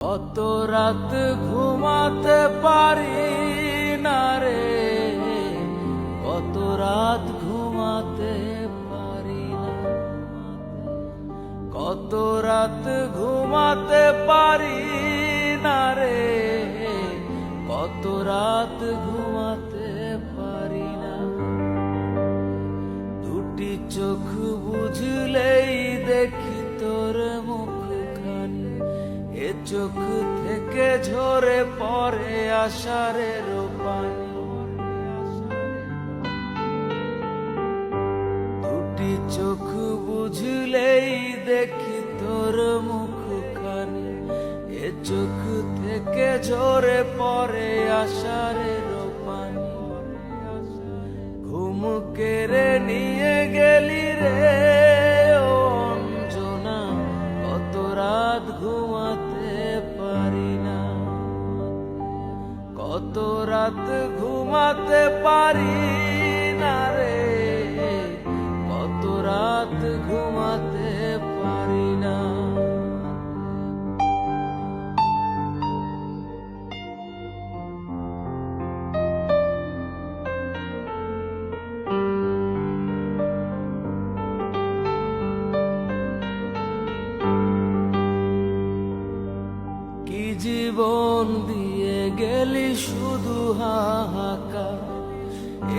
কত রাত ঘুমাতে পারি না রে। কত রাত ঘুমাতে পারি না। কত রাত ঘুমাতে পারি না রে। কত রাত ঘুমাতে পড়ে আষাঢ়ের দুটি চোখ বুঝলেই দেখি তোর মুখখানি। এ চোখ থেকে ঝরে পড়ে আষাঢ়ের পানি ঘুম কেড়ে নিয়ে গেলি রে অঞ্জনা, কত রাত ঘুমাতে রাত ঘুমাতে পারি না রে। কত রাত ঘুমাতে পারি না। কি জীবন দিয়ে গেলি শুধু হাহাকা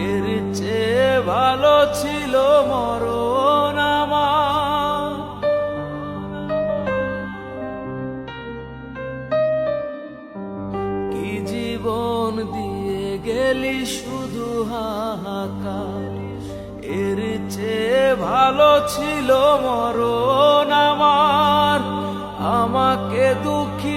এর চেয়ে ভালো ছিল আমার। কি জীবন দিয়ে গেলি শুধু হাহাকার? এর চেয়ে ভালো ছিল মরণ আমার। আমাকে দুঃখী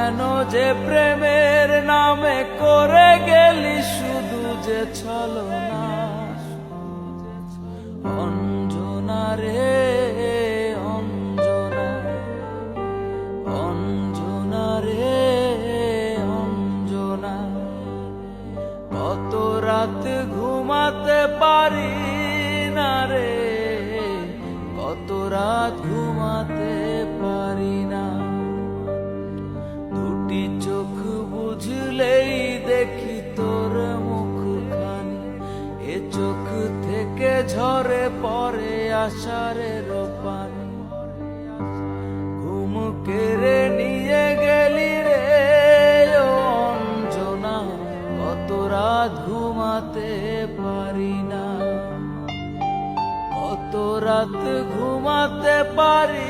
কেন যে প্রেমের নামে করে গেলি শুধু যে ছলনা। অঞ্জনা রে চোখ বুঝলেই দেখি তোর মুখখানি। এ চোখ থেকে ঝরে পড়ে আষাঢ়ের পানি। ঘুম কেড়ে নিয়ে গেলি রে অঞ্জনা। কত রাত ঘুমাতে পারি না। কত রাত ঘুমাতে পারি